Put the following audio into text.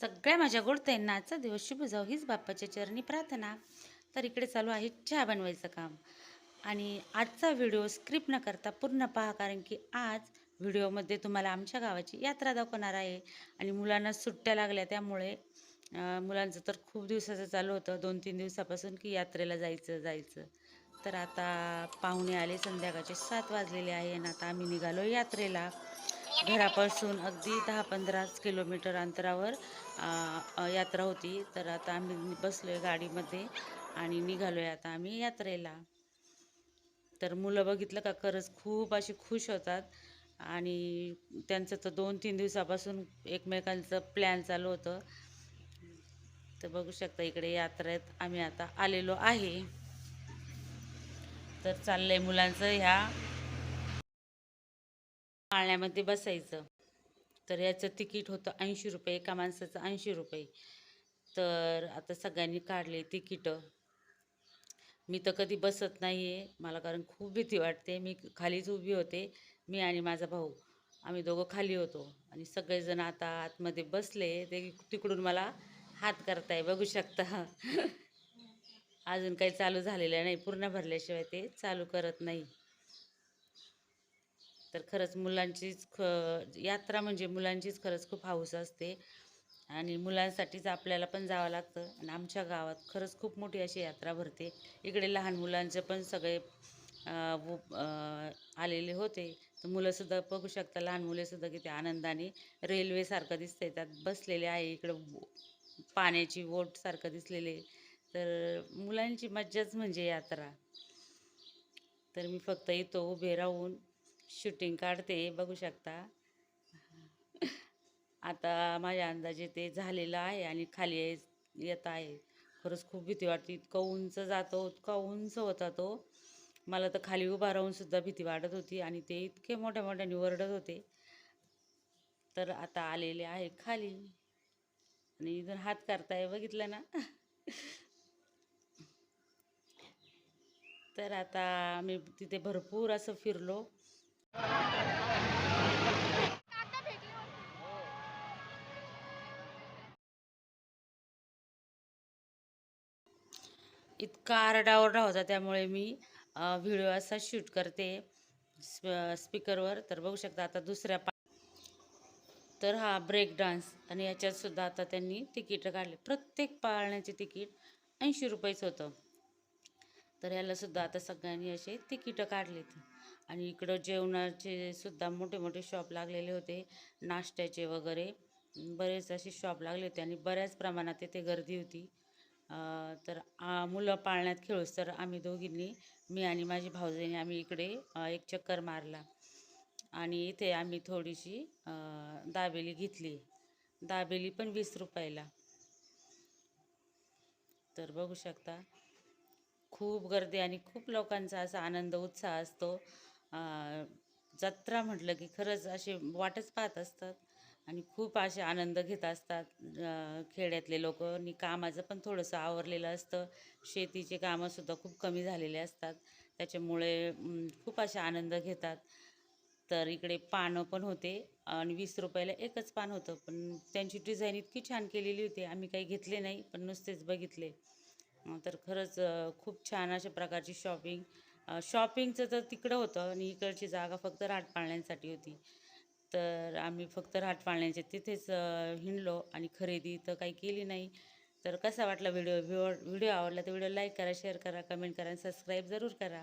सगळ्या माझ्या गोडताईंना आजचा दिवस शुभ जाऊ हीच बाप्पाच्या चरणी प्रार्थना. तर इकडे चालू आहे चहा बनवायचं काम. आणि आजचा व्हिडिओ स्क्रिप्ट न करता पूर्ण पहा कारण की आज व्हिडिओमध्ये तुम्हाला आमच्या गावाची यात्रा दाखवणार आहे. आणि मुलांना सुट्ट्या लागल्या त्यामुळे मुलांचं तर खूप दिवसाचं चालू होतं. दोन तीन दिवसापासून की यात्रेला जायचं जायचं. तर आता पाहुणे आले संध्याकाळचे सात वाजलेले आहे आणि आता आम्ही निघालो यात्रेला. घरापासून अगदी दहा पंधराच किलोमीटर अंतरावर यात्रा होती. तर आता आम्ही बसलो आहे गाडीमध्ये आणि निघालो आहे आता आम्ही यात्रेला. तर मुलं बघितलं का खरंच खूप अशी खुश होतात. आणि त्यांचं तर दोन तीन दिवसापासून एकमेकांचं प्लॅन चालू होतं. तर बघू शकता इकडे यात्रेत आम्ही आता आलेलो आहे. तर चाललंय मुलांचं ह्या पाळण्यामध्ये बसायचं. तर याचं तिकीट होतं ऐंशी रुपये एका माणसाचं ऐंशी रुपये. तर आता सगळ्यांनी काढले तिकीटं. मी तर कधी बसत नाही आहे मला कारण खूप भीती वाटते. मी खालीच उभी होते. मी आणि माझा भाऊ. आम्ही दोघं खाली होतो. आणि सगळेजण आता आतमध्ये बसले. ते तिकडून मला हात करताय. बघू शकता. अजून काही चालू झालेलं नाही. पूर्ण भरल्याशिवाय ते चालू करत नाही. तर खरंच मुलांचीच ख यात्रा म्हणजे मुलांचीच खरंच खूप हाऊस असते. आणि मुलांसाठीच आपल्याला पण जावं लागतं. आणि आमच्या गावात खरंच खूप मोठी अशी यात्रा भरते. इकडे लहान मुलांचे पण सगळे व- आलेले होते. तर मुलंसुद्धा बघू शकता लहान मुलेसुद्धा किती आनंदाने रेल्वेसारखं दिसतंय. त्यात बसलेले आहे इकडं पाण्याची ओटसारखं दिसलेले. तर मुलांची मज्जाच म्हणजे यात्रा. तर मी फक्त इथं उभे राहून शूटिंग काढते बघू शकता. आता माझ्या अंदाजे ते झालेलं आहे आणि खाली येत आहे. खरंच खूप भीती वाटते. इतकं उंच जातो इतका उंच होता तो. मला तर खाली उभा राहूनसुद्धा भीती वाटत होती आणि ते इतके मोठ्या मोठ्याने ओरडत होते. तर आता आलेले आहे खाली. आणि इथून हात करताय बघितलं ना? तर आता आम्ही तिथे भरपूर असं फिरलो. इतका आरडाओरडा होता त्यामुळे मी व्हिडिओ असा शूट करते स्पीकरवर. तर बघू शकता आता दुसऱ्या पा तर हा ब्रेक डान्स आणि याच्यात सुद्धा आता त्यांनी तिकीटं काढले. प्रत्येक पाळण्याचे तिकीट ऐंशी रुपयेच होतं. तर याला सुद्धा आता सगळ्यांनी असे तिकीटं काढलेत. आणि इकडं जेवणाचे सुद्धा मोठे मोठे शॉप लागलेले होते नाश्त्याचे वगैरे. बरेच असे शॉप लागले होते आणि बऱ्याच प्रमाणात इथे गर्दी होती. तर मुलं पाळण्यात खेळूस तर आम्ही दोघींनी मी आणि माझी भाऊजीने आम्ही इकडे एक चक्कर मारला. आणि इथे आम्ही थोडीशी दाबेली घेतली. दाबेली पण वीस रुपयाला. तर बघू शकता खूप गर्दी आणि खूप लोकांचा असा आनंद उत्साह असतो. जत्रा म्हटलं की खरंच असे वाटच पाहत असतात आणि खूप असे आनंद घेत असतात. खेड्यातले लोक आणि कामाचं पण थोडंसं आवरलेलं असतं. शेतीचे कामंसुद्धा खूप कमी झालेले असतात. त्याच्यामुळे खूप असे आनंद घेतात. तर इकडे पानं पण होते आणि वीस रुपयाला एकच पान होतं. पण त्यांची डिझाईन इतकी छान केलेली होती. आम्ही काही घेतले नाही पण नुसतेच बघितले. तर खरंच खूप छान अशा प्रकारची शॉपिंग शॉपिंगचं तर तिकडं होतं आणि इकडची जागा फक्त राटपाळण्यांसाठी होती. तर आम्ही फक्त राटपाळण्यांच्या तिथेच हिंडलो आणि खरेदी तर काही केली नाही. तर कसा वाटला व्हिडिओ? व्हिडिओ आवडला तर व्हिडिओ लाईक करा शेअर करा कमेंट करा आणि सबस्क्राईब जरूर करा.